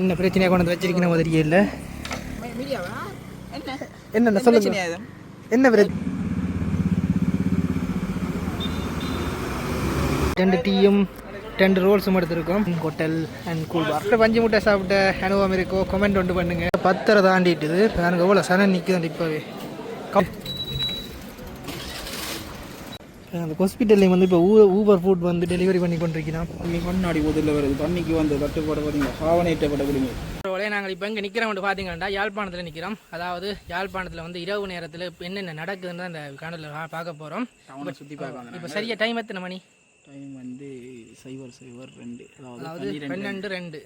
என்ன பிரச்சனையாக கொண்டு வந்து இல்லை மீடியாவா என்ன என்னென்ன சொல்லுங்க? என்ன பிரச்சனை ரெண்டு டீயும் ரெண்டு ரோல்ஸும் எடுத்திருக்கோம். ஹோட்டல் அண்ட் கூல் பார் பஞ்சு முட்டை சாப்பிட்ட அனுபவம் இருக்கோ கமெண்ட் ஒன்று பண்ணுங்க. பத்தரை தாண்டிட்டுது. எனக்கு எவ்வளோ சனம் நிற்குது இப்போவே. அந்த ஹாஸ்பிட்டல்லையும் வந்து இப்போ ஊ ஊபர் ஃபுட் வந்து டெலிவரி பண்ணி கொண்டிருக்கிறான் தண்ணி கண்ணாடி ஊதில் வருது. தண்ணிக்கு வந்து தட்டுப்பாடு பார்த்தீங்களா சாவனேற்றப்பட்ட குடிமை ஒரே நாங்கள் இப்போ இங்கே நிற்கிறோம் பார்த்தீங்கன்னா யாழ்ப்பாணத்தில் நிற்கிறோம் அதாவது யாழ்ப்பாணத்தில் வந்து இரவு நேரத்தில் இப்போ என்னென்ன நடக்குதுன்னு தான் இந்த காணொலியில் பார்க்க போகிறோம் சுற்றி பார்க்க இப்போ சரியாக டைம் எத்தனை மணி? டைம் வந்து சைபர் சைபர் ரெண்டு. அதாவது அதாவது பன்னெண்டு ரெண்டு.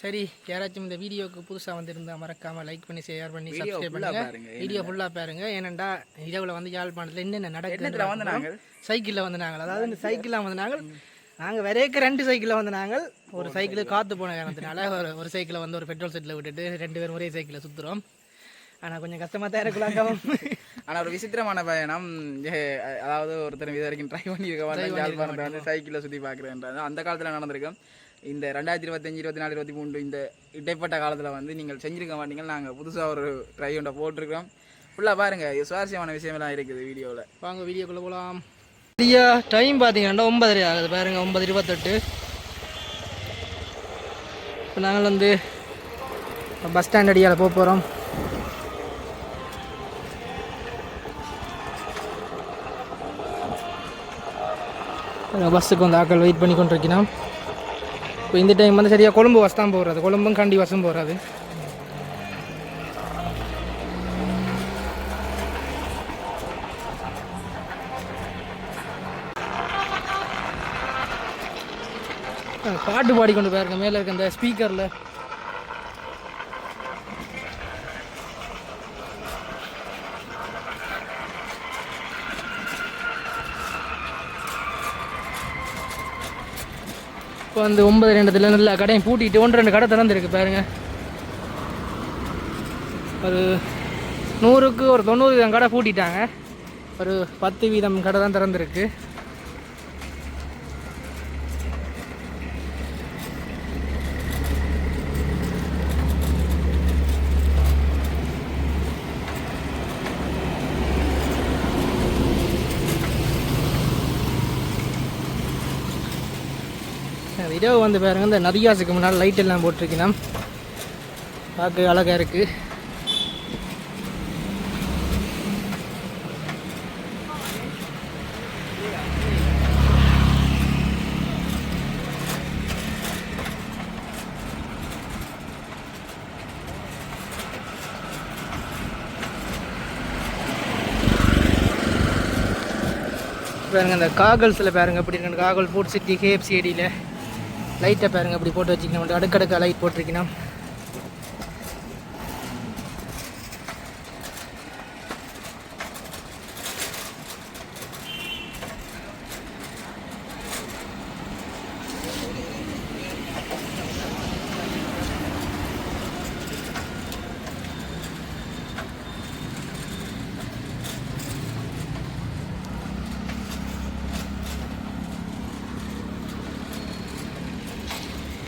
சரி யாராச்சும் இந்த வீடியோக்கு புதுசாக வந்திருந்தா மறக்காம லைக் பண்ணி ஷேர் பண்ணி சப்ஸ்கிரைப் பண்ணுங்க. வீடியோ ஃபுல்லாக பாருங்க. ஏனெண்டா இரவுல வந்து யாழ்ப்பாணத்தில் என்னென்ன என்னத்துல வந்து நடக்குது நாங்கள் சைக்கிளில் வந்து நாங்கள் அதாவது இந்த சைக்கிளில் வந்து நாங்கள் நாங்கள் வரையக்க ரெண்டு சைக்கிளில் வந்து நாங்கள் ஒரு சைக்கிள் காற்று போன காரணத்தினால ஒரு ஒரு சைக்கிளை வந்து ஒரு பெட்ரோல் செட்டில் விட்டுட்டு ரெண்டு பேரும் ஒரே சைக்கிளில் சுற்றுறோம் ஆனால் கொஞ்சம் கஷ்டமாக தான் இருக்கலாம் ஆனால் ஒரு விசித்திரமான பயணம். அதாவது ஒருத்தர் இது வரைக்கும் ட்ரை பண்ணியிருக்க வந்து சைக்கிளில் சுற்றி பார்க்குறேன்றது. அந்த காலத்தில் நடந்திருக்கும் இந்த ரெண்டாயிரத்தி இருபத்தஞ்சி இருபத்தி நாலு இருபத்தி மூணு இந்த இடைப்பட்ட காலத்தில் வந்து நீங்கள் செஞ்சுருக்க மாட்டீங்க நாங்கள் புதுசாக ஒரு ட்ரை ஒன்றை போட்டிருக்கோம் ஃபுல்லாக பாருங்கள் சுவாரஸ்யமான விஷயமெல்லாம் இருக்குது வீடியோவில் வாங்க வீடியோக்குள்ளே போகலாம் சரியா டைம் பார்த்தீங்கன்னா ஒன்பதரை ஆகுது. பாருங்க ஒன்பது இருபத்தெட்டு. இப்போ நாங்கள் வந்து பஸ் ஸ்டாண்ட் அடியால் போக போகிறோம் பஸ்ஸுக்கு வந்து ஆக்கள் வெயிட் பண்ணி கொண்டிருக்கிறோம் இப்போ இந்த டைம் வந்து சரியாக கொழும்பு பஸ் தான் போகிறது கொழும்பும் கண்டி வசம் போகிறது பாட்டு பாடிக்கொண்டு போயிருக்கேன். மேலே இருக்க இந்த ஸ்பீக்கரில் இப்போ வந்து ஒன்பது ரெண்டுத்தில் நல்ல கடையும் பூட்டிட்டு ஒன்று ரெண்டு கடை திறந்துருக்கு பாருங்க. ஒரு நூறுக்கு ஒரு தொண்ணூறு வீதம் கடை பூட்டிட்டாங்க. ஒரு பத்து வீதம் கடை தான் திறந்துருக்கு. இரவு வந்து பாருங்க இந்த நதியாசுக்கு முன்னால் லைட் எல்லாம் போட்டிருக்கணும் பார்க்க அழகாக இருக்குது பாருங்க இந்த காகல்ஸில் பாருங்க எப்படி இருக்கு காகல் ஃபுட் சிட்டி கேஎஃப்சிடியில் லைட்டை பாருங்க அப்படி போட்டு வச்சுக்கணும் அடுக்கடுக்க லைட் போட்டிருக்கணும்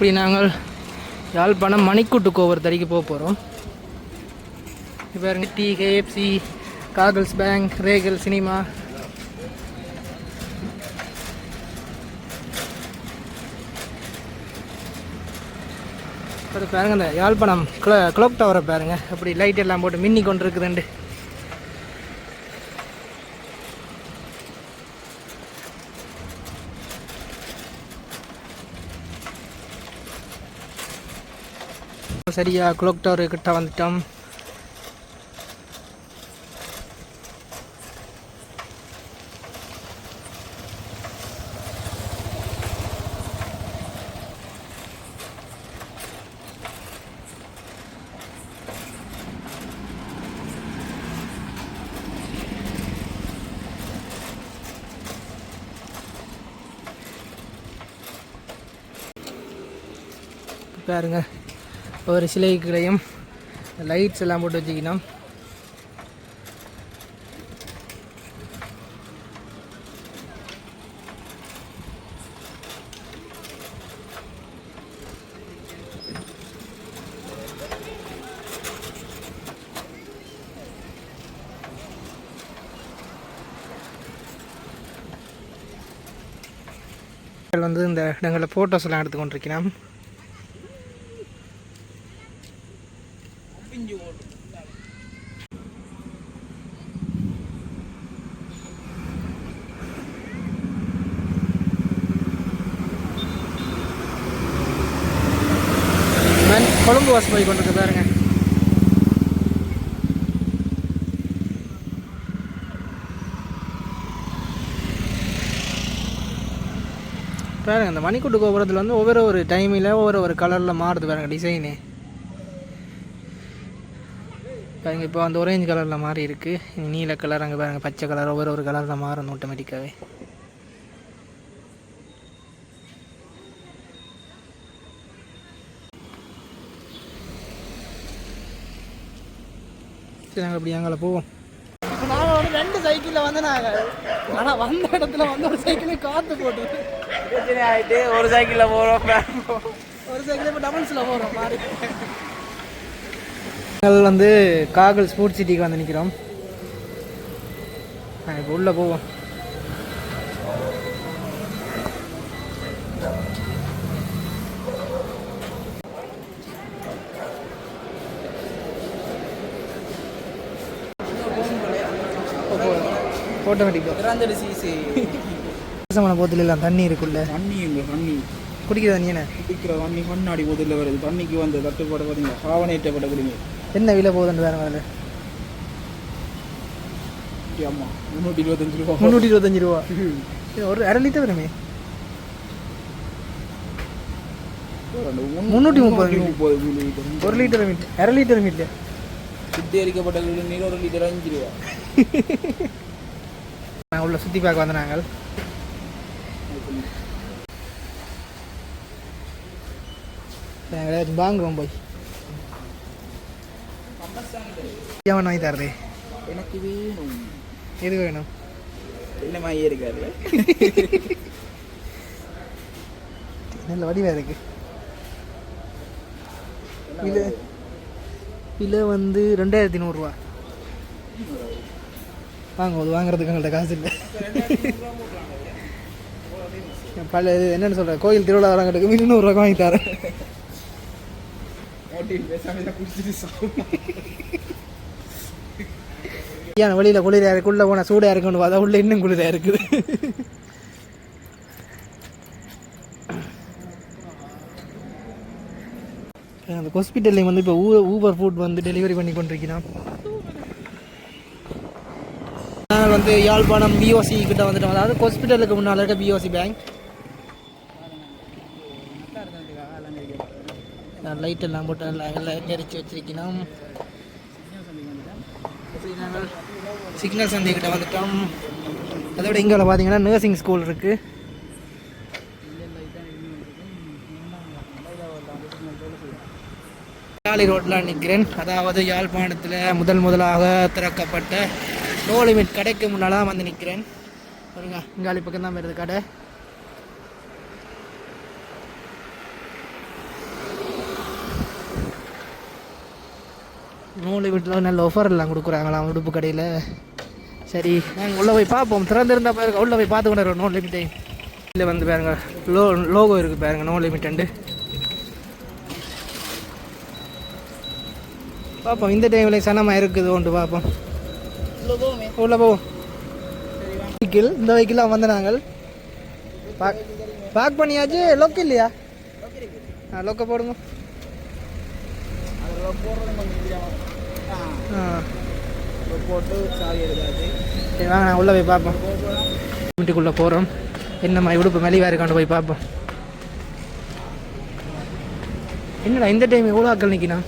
இப்படி நாங்கள் யாழ்ப்பாணம் மணிக்கூட்டு கோவர் தறிக்கு போக போகிறோம் இப்போ டி கேஎஃப்சி காகல்ஸ் பேங்க் ரேகல் சினிமா. அது பாருங்க இந்த யாழ்ப்பாணம் கிள கிளாக் டவரை பாருங்கள் அப்படி லைட் எல்லாம் போட்டு மின்னி கொண்டு இருக்குதுண்டு சரியா குளோக் டவர் கிட்ட வந்துட்டோம். பாருங்க. ஒரு சிலைகளையும் லைட்ஸ் எல்லாம் போட்டு வச்சுக்கணும். வந்து இந்த இடங்களில் ஃபோட்டோஸ் எல்லாம் எடுத்துக்கொண்டிருக்கிறேன் கொழும்பு வாசு போய் கொண்டிருக்கு பாருங்க. பாருங்க இந்த மணிக்கூட்டு கோபுரத்தில் வந்து ஒவ்வொரு ஒரு டைமில் ஒவ்வொரு ஒரு கலரில் மாறுது பாருங்க டிசைனு பாருங்க இப்போ அந்த ஒரேஞ்ச் கலரில் மாறி இருக்குது நீல கலர் அங்கே பாருங்கள் பச்சை கலர் ஒவ்வொரு ஒரு கலரில் மாறும் ஆட்டோமேட்டிக்காகவே சரி நாங்கள் அப்படி அங்கே போவோம். நாங்கள் வந்து ரெண்டு சைக்கிளில் வந்து நாங்கள் ஆனால் வந்த இடத்துல வந்து ஒரு சைக்கிளே காற்று போட்டு பிரச்சனை ஆகிட்டு ஒரு சைக்கிளில் போகிறோம் ஒரு சைக்கிள் இப்போ டபுள்ஸில் போகிறோம் மாறி நாங்கள் வந்து காகல் ஸ்போர்ட்ஸ் சிட்டிக்கு வந்து நிற்கிறோம் நாங்கள் இப்போ உள்ளே போவோம். ஆட்டோமேட்டிக் திறந்தடி சிசி சமண போத்தில் எல்லாம் தண்ணி இருக்குல்ல? தண்ணி இங்கே தண்ணி. குடிக்கிற தண்ணி என்ன? குடிக்கிற தண்ணி கண்ணாடி போதில் வருது. தண்ணிக்கு வந்து தட்டுப்பாடு பார்த்தீங்களா பாவனையிட்டப்பட்ட குடிங்க என்ன விலை போகுதுன்னு வேறு அதில் ஆமாம் முந்நூற்றி இருபத்தஞ்சு ரூபா. முந்நூற்றி இருபத்தஞ்சி ரூபா. ஒரு அரை லிட்டர் வருமே முந்நூற்றி முப்பது ஒரு லிட்டர் மீட் அரை லிட்டர் மீட் சுத்திகரிக்கப்பட்ட நீர் ஒரு லிட்டர் அஞ்சு ரூபா. உள்ள சுற்றி பார்க்க வந்த நாங்கள். நாங்கள் ஏதாச்சும் வாங்குவோம் போய். ஏன் வாங்கி தரது? எனக்கு வேணும். எது வேணும்? என்ன மாதிரி இருக்காரு நல்ல வடிவாக இருக்கு. விலை விலை வந்து ரெண்டாயிரத்தி நூறுரூவா. வாங்க அது வாங்குறதுக்கு எங்கள்கிட்ட காசு இல்லை. பல இது என்னென்னு சொல்கிறேன் கோயில் திருவிழா வரவங்களுக்கு முந்நூறுரூவா வாங்கி தரேன். ஏன் வெளியில் குளிராக இருக்கு உள்ளே போனால் சூடாக இருக்குன்னு பார்த்தா உள்ள இன்னும் குளிராக இருக்குது. அந்த ஹாஸ்பிட்டல்லையும் வந்து இப்போ ஊ ஊபர் ஃபுட் வந்து டெலிவரி பண்ணி கொண்டிருக்கிறான். வந்து யாழ்ப்பாணம் பிஓசி கிட்ட வந்துட்டோம். அதாவது ஹாஸ்பிட்டலுக்கு முன்னால் இருக்க பிஓசி பேங்க் லைட் எல்லாம் போட்டு நல்லா நெரிச்சு வச்சிருக்கணும். சிக்னல் சந்தை கிட்ட வந்துட்டோம். அதோட இங்கே பார்த்தீங்கன்னா நர்சிங் ஸ்கூல் இருக்குது யாழி ரோட்டில் நிற்கிறேன் அதாவது யாழ்ப்பாணத்தில் முதல் முதலாக திறக்கப்பட்ட நோ லிமிட் கடைக்கு முன்னால் தான் வந்து நிற்கிறேன் பாருங்க இங்காலி பக்கம் தான் வருது கடை. நோ லிமிட்டில் நல்ல ஆஃபர் எல்லாம் கொடுக்குறாங்களாம் உடுப்பு கடையில். சரி நாங்கள் உள்ளே போய் பார்ப்போம். திறந்திருந்தால் பாருங்க உள்ளே போய் பார்த்து கொண்டு நோ லிமிட்டை இல்லை வந்து பாருங்க லோ லோகோ இருக்குது பாருங்க நோ லிமிட்டண்டு பார்ப்போம் இந்த டைமில் சனமாக இருக்குது ஒன்று பார்ப்போம். உள்ள போ. வெஹிக்கிள் இந்த வெஹிக்கிளாக வந்து நாங்கள். பாக் பேக் பண்ணியாச்சு லொக்கு இல்லையா? ஆ லொக்க போடுங்க. போட்டு சரி வாங்க நான் உள்ளே போய் பார்ப்போம். வீட்டுக்குள்ளே போகிறோம் என்னம்மா உடுப்பு மெலிவாக இருக்கான்னு போய் பார்ப்போம். என்னடா இந்த டைம் எவ்வளோ ஆக்கள் நிற்கினா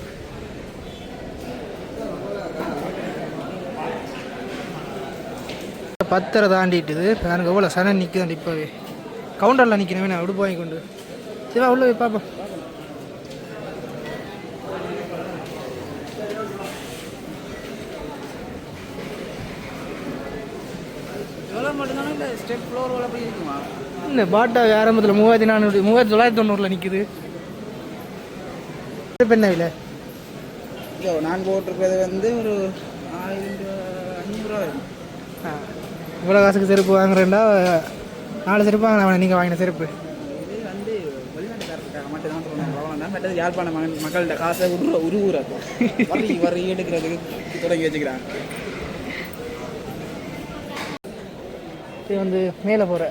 பத்தரை தாண்டிட்டுது. எனக்கு எவ்வளோ சனம் நிற்குது இப்போவே. கவுண்டரில் நிற்கணுமே நான் உடுப்பு வாங்கி கொண்டு சரி வா உள்ளே போய் பார்ப்போம் இல்லை பாட்டா ஆரம்பத்தில் மூவாயிரத்தி நானூறு மூவாயிரத்தி தொள்ளாயிரத்தி தொண்ணூறில் நிற்குது என்ன விலை நான் போட்டிருக்கிறது வந்து ஒரு ஆயிரம் ரூபா அஞ்சூறுரூவா வரும். ஆ. இவ்வளோ காசுக்கு செருப்பு வாங்குறேன்டா நாலு செருப்பு வாங்கின நீங்கள் வாங்கின செருப்பு. மட்டும் தான் சொல்லணும் மற்றது யாழ்ப்பாண மகன் மக்கள்கிட்ட காசை உரு உருவுறாக்கும் வரி எடுக்கிறதுக்கு தொடங்கி வச்சுக்கிறாங்க இது வந்து மேலே போகிற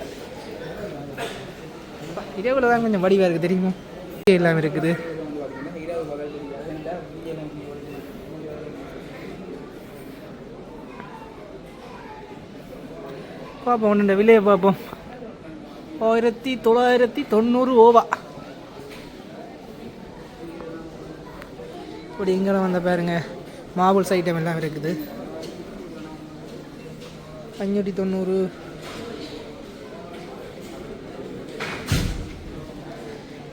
இரவுல தான் கொஞ்சம் வடிவாக இருக்குது தெரியுமா? இல்லாமல் இருக்குது இரவு பகல் தெரியாது ஏன்னா விடியலும் பார்ப்போம் ஒன்று விலையை பார்ப்போம் ஆயிரத்தி தொள்ளாயிரத்தி தொண்ணூறு ஓவா. இப்படி இங்கே வந்த பாருங்க மாவுல்ஸ் ஐட்டம் எல்லாம் இருக்குது. அஞ்சூற்றி தொண்ணூறு.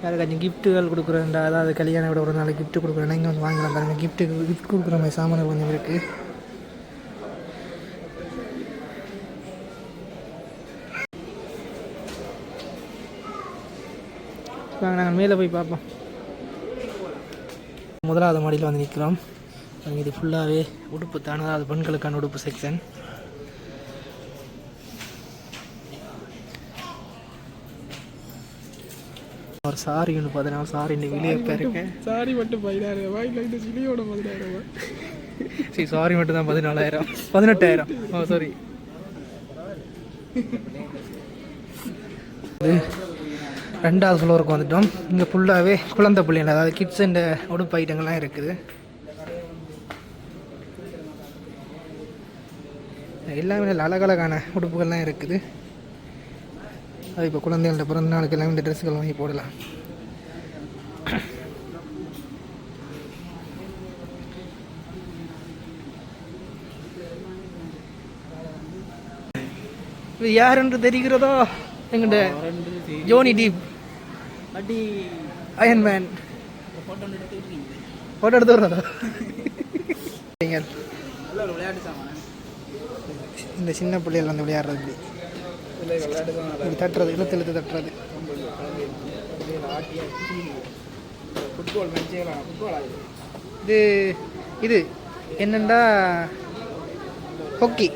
யாருக்காச்சும் கிஃப்ட்டுகள் கொடுக்குறேன்டா அதாவது கல்யாணம் விட ஒரு நாள் கிஃப்ட்டு கொடுக்குறேன்னா இங்கே வந்து வாங்கலாம் பாருங்கள் கிஃப்ட்டு கிஃப்ட் கொடுக்குற மாதிரி சாமான்கள் கொஞ்சம் இருக்குது நாங்கள் மேலே போய் பார்ப்போம். முதலாவது மாடியில் வந்து நிற்கிறோம். இது ஃபுல்லாகவே உடுப்பு தானே அது பெண்களுக்கான உடுப்பு செக்ஷன் ஒரு சாரி ஒன்று பார்த்தீங்கன்னா சாரி இன்னைக்கு வெளியே போயிருக்கேன். சாரி மட்டும் பதினாயிரம் இல்லை இந்த சிலியோட பதினாயிரம் சரி சாரி மட்டும் தான் பதினாலாயிரம். பதினெட்டாயிரம். ஓ சாரி ரெண்டாவது ஃப்ளோருக்கு வந்துட்டோம். இங்கே ஃபுல்லாகவே குழந்தை பிள்ளைங்க அதாவது கிட்ஸ் இந்த உடுப்பு ஐட்டங்கள்லாம் இருக்குது. எல்லாமே அழகழகான உடுப்புகள்லாம் இருக்குது. அது இப்போ குழந்தைகளோட பிறந்த நாளுக்கு எல்லாம் இந்த ட்ரெஸ்ஸுகள் வாங்கி போடலாம். இது யார் என்று தெரிகிறதோ? எங்கிட்ட ஜோனி டீப். அடி. அயன் மேன் ஃபோட்டோ எடுத்து வர்றதா நீங்கள். இந்த சின்ன பிள்ளைகள் வந்து விளையாடுறது இப்படி. இப்படி தட்டுறது இழுத்து இழுத்து தட்டுறது. இது? இது என்னண்டா? ஹொக்கி.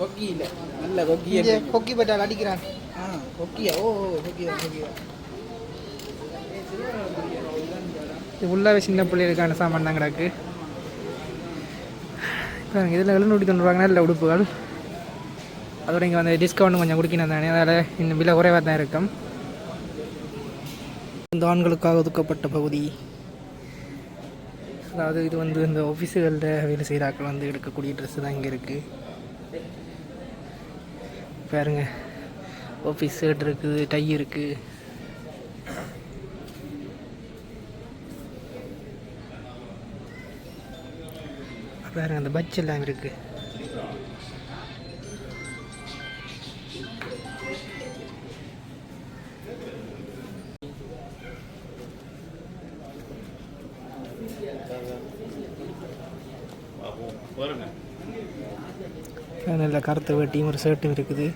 கொக்கி இல்லை நல்ல இங்கே ஹொக்கி பட்டால் அடிக்கிறான். ஆ கொக்கியா ஓ கொக்கியா கொக்கியா இது ஃபுல்லாகவே சின்ன பிள்ளைகளுக்கான சாமான் தான் கிடக்கு. இப்போ இதில் எழுநூற்றி தொண்ணூறுவாங்கன்னா இல்லை உடுப்புகள். அதோட இங்கே வந்து டிஸ்கவுண்ட் கொஞ்சம் குடிக்கணும் தானே அதனால் இன்னும் விலை குறைவாக தான் இருக்கும். இந்த ஆண்களுக்காக ஒதுக்கப்பட்ட பகுதி. அதாவது இது வந்து இந்த ஆஃபீஸுகளில் வேலை செய்கிறாக்கள் வந்து எடுக்கக்கூடிய ட்ரெஸ்ஸு தான் இங்கே இருக்குது பாருங்க ஆஃபீஸ் ஷர்ட் இருக்குது டை இருக்குது. பாருங்க அந்த பட்ஜ் எல்லாம் இருக்கு. நல்ல கருத்து வேட்டியும் ஒரு ஷர்ட்டும் இருக்குது.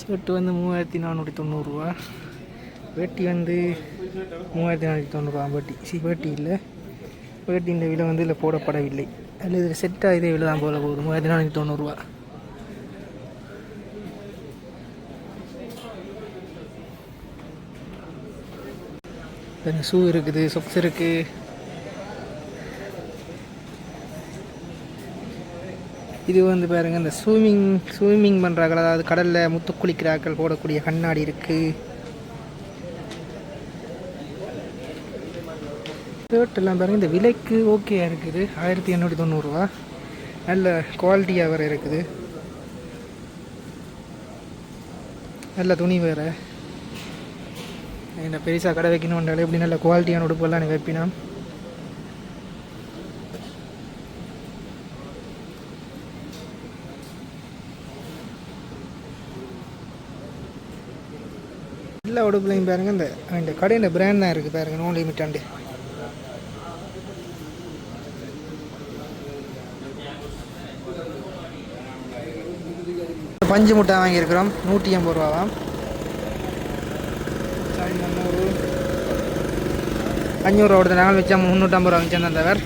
ஷர்ட்டு வந்து மூவாயிரத்தி நானூற்றி தொண்ணூறுரூவா வேட்டி வந்து மூவாயிரத்தி நானூற்றி தொண்ணூறுரூவா வேட்டி சி வேட்டி இல்லை. வேட்டியின் விலை வந்து இதில் போடப்படவில்லை. அதில் இதில் செட்டாக இதே விலை தான் போகல போகுது மூவாயிரத்தி நானூற்றி தொண்ணூறுரூவா ஷூ இருக்குது சொக்ஸ் இருக்குது இது வந்து பாருங்க இந்த ஸ்விம்மிங் ஸ்விம்மிங் பண்ணுறாங்க அதாவது கடலில் முத்து குளிக்கிறாக்கள் போடக்கூடிய கண்ணாடி இருக்குது ஷர்ட் எல்லாம் பாருங்க இந்த விலைக்கு ஓகேயா இருக்குது. ஆயிரத்தி எண்ணூற்றி தொண்ணூறுரூவா நல்ல குவாலிட்டியாக வேறு இருக்குது. நல்ல துணி வேறு. என்ன பெருசாக கடை வைக்கணுன்றாலே இப்படி நல்ல குவாலிட்டியான உடுப்பெல்லாம் எனக்கு வைப்பினா எல்லா உடுப்புலையும் பாருங்கள் இந்த இந்த கடையில் பிராண்ட் தான் இருக்குது பாருங்க நோ லிமிட் பஞ்சு முட்டை வாங்கியிருக்கிறோம். நூற்றி எண்பது ரூபாவா? ரூபாவாம் அஞ்சூறுரூவா கொடுத்துட்டாங்க வச்சா முந்நூற்றம்பது ரூபா வச்சேன் தந்தவர்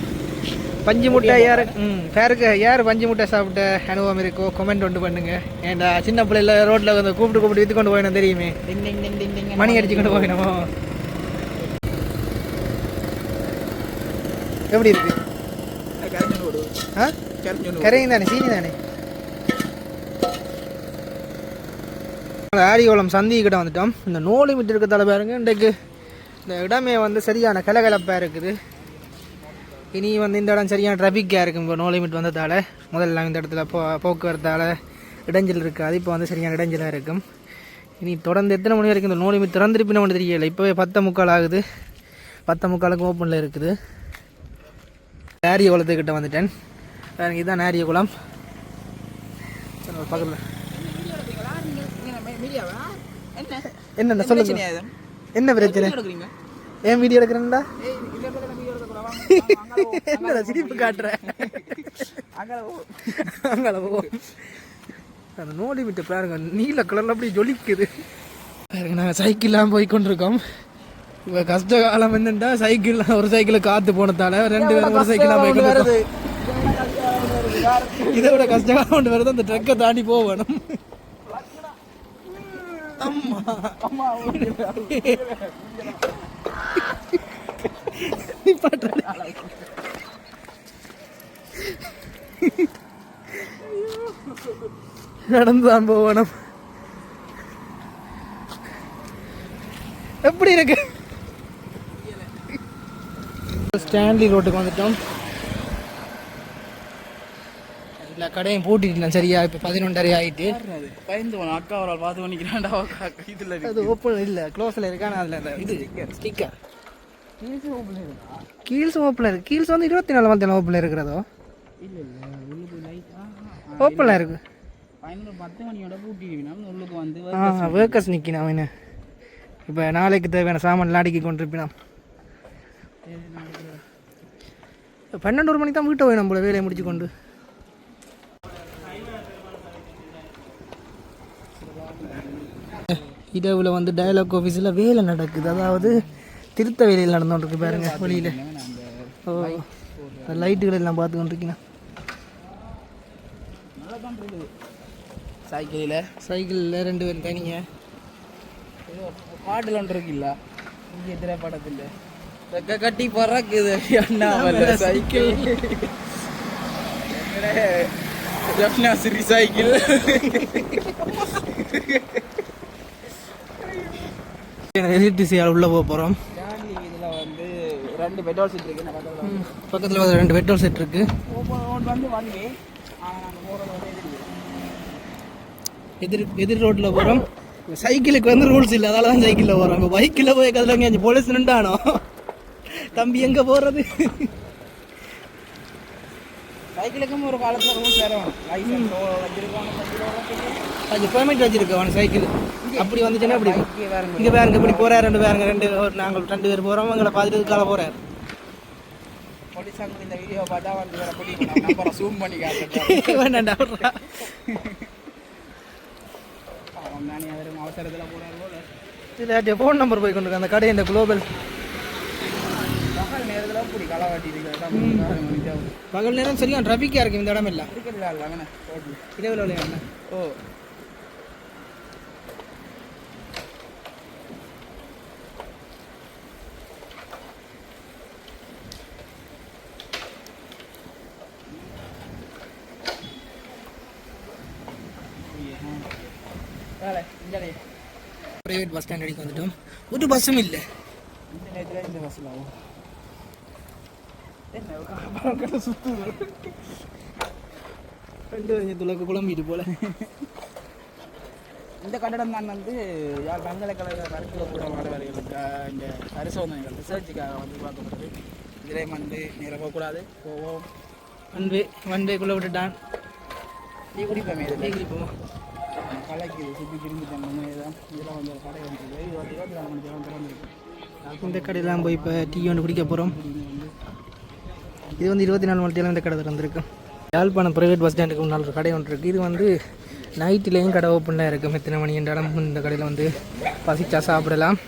பஞ்சு முட்டை யார் ம் பேருக்கு யார் பஞ்சு முட்டை சாப்பிட்ட அனுபவம் இருக்கோ கொமெண்ட் ஒன்று பண்ணுங்க. ஏண்டா சின்ன பிள்ளைல ரோட்டில் வந்து கூப்பிட்டு கூப்பிட்டு விற்று கொண்டு போயிடும் தெரியுமே மணி அடிச்சு கொண்டு போயிடணுமோ எப்படி இருக்கு? கரையும் தானே சீனி தானே? ஆரியோளம் சந்திக்கிட்ட வந்துட்டோம். இந்த நோ லிமிட் இருக்கிறதால பாருங்க இன்றைக்கு இந்த இடமே வந்து சரியான கலகலப்பாக இருக்குது. இனி வந்து இந்த இடம் சரியான ட்ராஃபிக்காக இருக்கும். இப்போ நோ லிமிட் வந்ததால் முதல்ல இந்த இடத்துல போ போக்குவரத்தால் இடைஞ்சல் இருக்காது இப்போ வந்து சரியான இடைஞ்சலாக இருக்கும். இனி தொடர்ந்து எத்தனை மணி வரைக்கும் இந்த நோ லிமிட் திறந்திருப்பின ஒன்று தெரியல. இப்போவே பத்து முக்கால் ஆகுது. பத்து முக்காலுக்கு ஓப்பனில் இருக்குது. நேரிய குளத்துக்கிட்ட வந்துட்டேன் இதுதான் நேரிய குளம் பக்கத்தில். என்ன? சொல்லுங்க? என்ன பிரச்சனை? ஏன் வீடியோ எடுக்கிறேன்டா? என்னடா சிரிப்பு காட்டுறேன் அங்கே அங்கே போ. அந்த நோடி விட்டு பாருங்க நீல கலர்ல அப்படி ஜொலிக்குது. பாருங்க நாங்கள் சைக்கிள்லாம் போய் கொண்டிருக்கோம் இப்போ கஷ்ட காலம் என்னண்டா? சைக்கிள் ஒரு சைக்கிளை காத்து போனதால ரெண்டு பேரும் ஒரு சைக்கிளாக போய் கொண்டிருக்கோம் இதை விட கஷ்ட காலம் ஒன்று வருது அந்த ட்ரக்கை தாண்டி போகணும். அம்மா நிப்பாட்டுறேன். நடந்துதான் போகணும் எப்படி இருக்கு ஸ்டான்லி ரோட்டுக்கு வந்துட்டோம் இல்லை கடையும் பூட்டிட்டேன் சரியா இப்போ பதினொன்றரை ஆயிட்டு. பயந்து அக்கா ஒரு ஆள் பார்த்து பண்ணிக்கிறான்டா அக்கா இதில் அது ஓப்பன் இல்லை. க்ளோஸில் இருக்கான அதில் அந்த இது ஸ்டிக்கர் கீல்ஸ் ஓப்பனில் இருக்கு? கீல்ஸ் வந்து இருபத்தி நாலு மந்த் ஓப்பனில் இருக்கிறதோ? இல்லை இல்லை. உள்ளுக்கு லைட் ஓப்பனில் இருக்கு. பதினொரு பத்து மணியோட பூட்டிடுவினா உள்ளுக்கு வந்து ஒர்க்கர்ஸ் நிற்கினா அவனு. இப்போ நாளைக்கு தேவையான சாமான்லாம் அடுக்கி கொண்டிருப்பினான். பன்னெண்டு ஒரு மணிக்கு தான் வீட்டை போய் நம்மளோட வேலையை முடிச்சு கொண்டு. இரவில் வந்து டயலாக் ஆஃபீஸில் வேலை நடக்குது. அதாவது திருத்த வேலையில் நடந்துகிட்டு பாருங்க வெளியில் ஓ லைட்டுகள் எல்லாம் பார்த்து கொண்டிருக்கீங்க சைக்கிளில் சைக்கிளில் ரெண்டு பேரும் தனிங்க. பாட்டில் ஒன்று இருக்குல்ல? இங்கே திரைப்படத்தில் ரெக்க கட்டி பறக்குது. அண்ணா சைக்கிள் ஜப்னா சிறி சைக்கிள் எலக்ட்ரிசியால் உள்ளே போக போகிறோம் இதில் வந்து ரெண்டு பெட்ரோல் செட் இருக்கு. பக்கத்தில் வந்து ரெண்டு பெட்ரோல் செட் இருக்குது வந்து எதிர் எதிர் ரோட்டில் போகிறோம் சைக்கிளுக்கு வந்து ரூல்ஸ் இல்லை அதால தான் சைக்கிளில் போகிறோம் பைக்கில் போய் கதில் போலீஸ் நின்றானோ? தம்பி எங்கே போகிறது சைக்கிளுக்கும் ஒரு காலத்தில் வேறு லைசன்ஸ் வச்சிருக்காங்க அது பெர்மிட் வச்சிருக்கு அவன் சைக்கிள். அப்படி வந்துச்சுன்னா அப்படி இங்கே வேறு இங்கே வேறுங்க இப்படி போகிறார் ரெண்டு பேருங்க ரெண்டு ஒரு நாங்கள் ரெண்டு பேர் போகிறோம் எங்களை பார்த்துட்டு கால போகிறார் போலீஸ் அங்கே இந்த வீடியோ பார்த்தா வந்து வேறு பிடிக்கும் நம்பரை ஜூம் பண்ணி காட்டுறேன். வேண்டாண்டா. அவன் அவசரத்தில் போனார் போல ஃபோன் நம்பர் போய் கொண்டு அந்த கடை இந்த குளோபல் பகல் நேரம் சரியா? ட்ராஃபிக்காக இருக்கும் இந்த இடம் ரோட்டில் இரவில் விளையாடுங்க ஓ. இந்த ப்ரைவேட் பஸ் ஸ்டாண்ட் அடிக்க வந்துட்டோம். ஒரு பஸ்ஸும் இல்லை. நேரத்தில் இந்த பஸ்ஸில் ஆகும். ரெண்டு துளக்கு குழம்பிட்டு போல இந்த கட்டடம் தான் வந்து யார் பல்கலைக்கழக கருத்துவ மாணவர்களுக்கு இந்த பரிசோதனைகள் ரிசர்ச்சுக்காக வந்து பார்க்கப்படுது இதில் வந்து நேரம் போகக்கூடாது போவோம் ஒன் வே ஒன் வேக்குள்ளே விட்டுட்டான் டீ குடிப்போமே டீ இதில் குடிப்போமா கலைக்கு சுற்றி திரும்பி தந்தோம் இதான் இதில் வந்து ஒரு கடை வந்து இது வந்து இருபத்தி நாலு மணி நேரம் திறந்துருக்கு இந்த கடையெல்லாம் போய் இப்போ டீ ஒன்று குடிக்க போகிறோம் இது வந்து இருபத்தி நாலு மணி நேரம் இந்த கடை திறந்துருக்கு யாழ்ப்பாணம் ப்ரைவேட் பஸ் ஸ்டாண்டுக்கு முன்னால் ஒரு கடை ஒன்று இருக்குது இது வந்து நைட்லேயும் கடை ஓப்பனில் இருக்கும் எத்தனை மணி என்றாலும் இந்த கடையில் வந்து பசிச்சா சாப்பிடலாம்.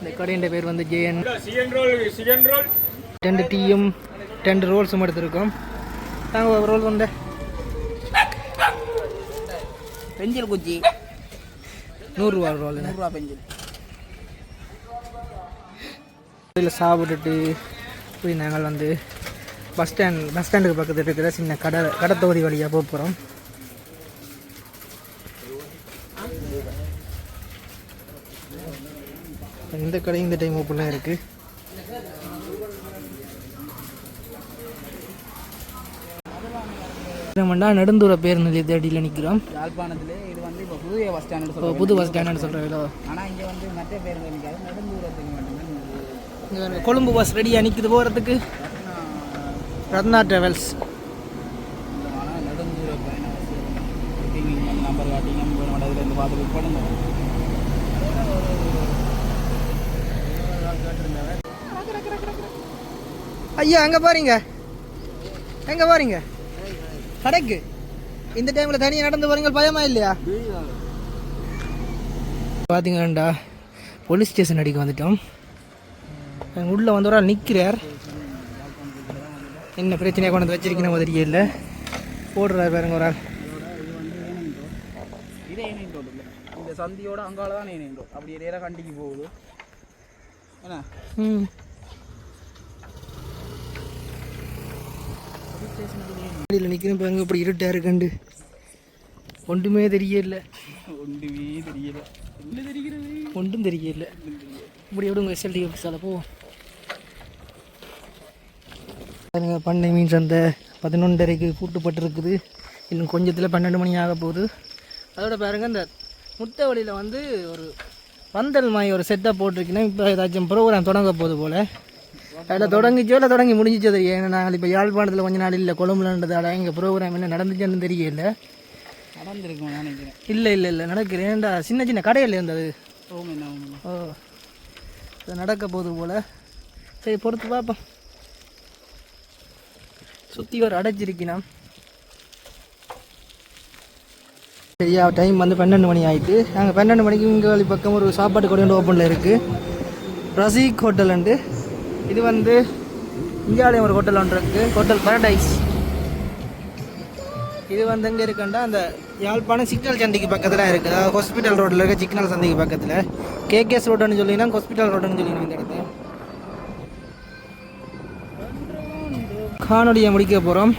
இந்த கடையின் பேர் வந்து ஜேஎன் ரெண்டு டீயும் ரெண்டு ரோல்ஸும் எடுத்திருக்கோம். நாங்கள் ஒரு ரோல் கொண்ட பெஞ்சல் குச்சி. நூறுரூவா ரோல் நூறுரூவா பெஞ்சல். இதில் சாப்பிட்டுட்டு போய் நாங்கள் வந்து பஸ் ஸ்டாண்ட் பஸ் ஸ்டாண்டுக்கு பக்கத்தில் இருக்கிற சின்ன கடை கடத்தோதி வழியாக போக போகிறோம் இந்த கடை இந்த டைம் ஓப்பனாக இருக்குது நம்மண்டா நெடுந்தூர பேருந்து நிலையத்தை அடியில் நிற்கிறோம் யாழ்ப்பாணத்திலே இது வந்து இப்போ புதிய பஸ் ஸ்டாண்டு புது பஸ் ஸ்டாண்டுன்னு சொல்கிறீங்களோ ஆனால் இங்கே வந்து மற்ற பேருந்து நிற்காது பாருங்க, கொழும்பு பஸ் ரெடியாக நிற்குது போகிறதுக்கு ரத்னா ட்ராவல்ஸ் ஐயா அங்கே பாருங்க. எங்கே பாருங்க. கடைக்கு. இந்த டைமில் தனியாக நடந்து போகிறீங்க பயமா இல்லையா? பார்த்தீங்கண்டா போலீஸ் ஸ்டேஷன் அடிக்க வந்துட்டோம். உள்ள வந்து ஒரு ஆள் நிற்கிறார் என்ன பிரச்சனையாக கொண்டு வந்து வச்சிருக்கணும் தெரியல. போடுறாரு பாருங்க ஒரு ஆள். இதே ஏனையும் ரோடு இல்லை இந்த சந்தியோட அங்கால தான் ஏனையும் ரோடு அப்படி நேராக கண்டிக்கு போகுது. என்ன? ம். வண்டியில் நிற்கிறேன் பாருங்க இப்படி இருட்டாக இருக்கண்டு. ஒன்றுமே தெரியல. ஒன்றுமே தெரியல. ஒன்றும் தெரியல. இப்படி விடுங்க எஸ்எல்டி ஆஃபீஸால் போவோம் பாருங்க பண்ணை மீன் சந்தை பதினொன்றரைக்கு பூட்டுப்பட்டிருக்குது. இன்னும் கொஞ்சத்தில் பன்னெண்டு மணி ஆக போகுது. அதோட பாருங்க இந்த முட்டை வழியில் வந்து ஒரு பந்தல் மாதிரி ஒரு செட்டப் போட்டிருக்கீங்கன்னா இப்போ ஏதாச்சும் ப்ரோக்ராம் தொடங்க போகுது போல். அதில் தொடங்கிச்சோ இல்லை தொடங்கி முடிஞ்சிச்சோ தெரியும் ஏன்னா நாங்கள் இப்போ யாழ்ப்பாணத்தில் கொஞ்ச நாள் இல்லை கொழும்புலன்றதால எங்கள் ப்ரோக்ராம் என்ன நடந்துச்சுன்னு தெரியல. நடந்திருக்கும் நினைக்கிறேன். இல்லை இல்லை இல்லை நடக்கிறேன். ஏன்டா சின்ன சின்ன கடையில் இருந்தது. ஓ நடக்க போகுது போல். சரி பொறுத்து பார்ப்போம் சுற்றி ஒரு அடைச்சிருக்கினான் சரியா டைம் வந்து பன்னெண்டு மணி ஆயிட்டு. நாங்கள் பன்னெண்டு மணிக்கு இங்கே வழி பக்கம் ஒரு சாப்பாடு கடை ஓப்பனில் இருக்குது ரசீக் ஹோட்டலுண்டு இது வந்து இந்தியாவிலேயும் ஒரு ஹோட்டல் ஒன்று இருக்குது ஹோட்டல் பரடைஸ் இது வந்து எங்கே இருக்குன்னா அந்த யாழ்ப்பாணம் சிக்னல் சந்தைக்கு பக்கத்தில் இருக்குது. ஹாஸ்பிட்டல் ரோட்டில் இருக்க சிக்னல் சந்தைக்கு பக்கத்தில். கேகேஎஸ் ரோடுன்னு சொல்லிங்கன்னா ஹாஸ்பிட்டல் ரோடுன்னு சொல்லிங்கன்னா இந்த இடத்துல. காணொலியை முடிக்க போகிறோம்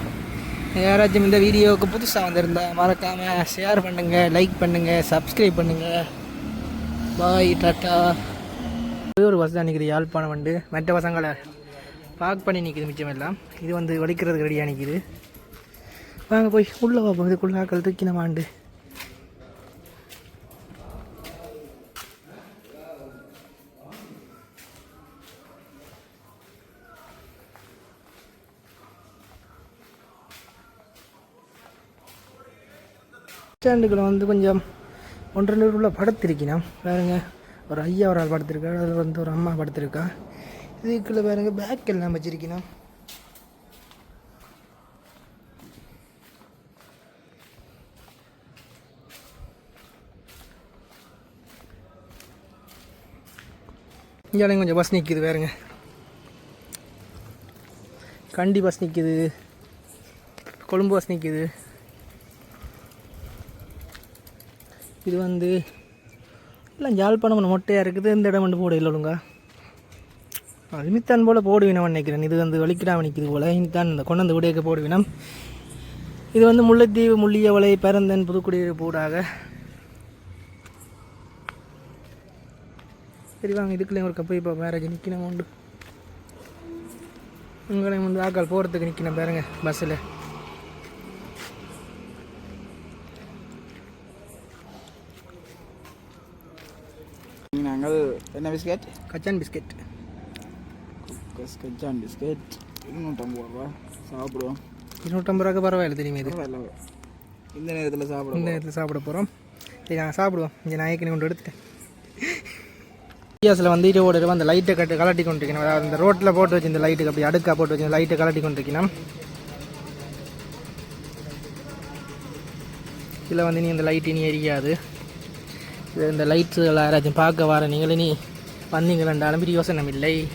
யாராச்சும் இந்த வீடியோவுக்கு புதுசாக வந்திருந்தா மறக்காமல் ஷேர் பண்ணுங்கள் லைக் பண்ணுங்கள் சப்ஸ்கிரைப் பண்ணுங்கள் பாய் டாட்டா ஒரே ஒரு பஸ் தான் நிற்கிது யாழ்ப்பாணம் வந்து மற்ற பசங்களை பார்க் பண்ணி நிற்கிது மிச்சம் எல்லாம். இது வந்து வலிக்கிறதுக்கு ரெடியாக நிற்கிது வாங்க போய் உள்ளே பார்ப்போம் இதுக்குள்ள ஆக்கள் தூக்கினமாண்டு ஸ்டாண்டுகளை வந்து கொஞ்சம் ஒன்று ரெண்டு உள்ள படுத்திருக்கணும் பாருங்க ஒரு ஐயா ஒரு ஆள் படுத்திருக்கா அதில் வந்து ஒரு அம்மா படுத்திருக்கா. இதுக்குள்ளே பாருங்க பேக் எல்லாம் வச்சிருக்கிறான் இங்கே கொஞ்சம் பஸ் நிற்கிது வேறுங்க கண்டி பஸ் நிற்கிது கொழும்பு பஸ் நிற்கிது இது வந்து எல்லாம் ஜாழ்ப்பாணம் மொட்டையாக இருக்குது. இந்த இடம் வந்து போட இல்லை ஒழுங்கா. அலிமித்தான் போல் போடுவினம் நினைக்கிறேன். இது வந்து வலிக்கிடாம நிற்கிது போல். இனித்தான் இந்த கொண்டு வந்து விடையக்க போடுவினம். இது வந்து முல்லைத்தீவு முள்ளியவளை பரந்தன் புதுக்குடியிருப்பு ஊடாக சரி வாங்க இதுக்குள்ளே ஒரு கப்பை இப்போ மேரேஜ் நிற்கணும் உண்டு. உங்களையும் வந்து ஆக்கால் போகிறதுக்கு நிற்கணும் பாருங்க பஸ்ஸில் நாங்கள் என்ன பிஸ்கெட் கச்சான் பிஸ்கெட் கச்சான் பிஸ்கெட் இருநூற்றம்பது ரூபா சாப்பிடுவோம் இருநூற்றம்பது ரூபாய்க்கு பரவாயில்ல தெரியுமே இது. இந்த நேரத்தில் இந்த சாப்பிடுவோம் நேரத்தில் சாப்பிட போகிறோம் சரி நாங்கள் சாப்பிடுவோம் இங்கே ஏற்கனவே கொண்டு எடுத்துட்டேன் இந்தியாஸில் வந்து இது ஓடுற அந்த லைட்டை கட்டு கலட்டி கொண்டிருக்கணும் அதாவது இந்த ரோட்டில் போட்டு வச்சு இந்த லைட்டுக்கு அப்படி அடுக்கா போட்டு வச்சு இந்த லைட்டை கலட்டி கொண்டிருக்கணும் இதில் வந்து நீ இந்த லைட் இனி எரியாது இந்த லைட்ஸுகள் யாராச்சும் பார்க்க வர நீங்கள் நீ வந்தீங்களாண்டாலும் பெரிய யோசனை இல்லை.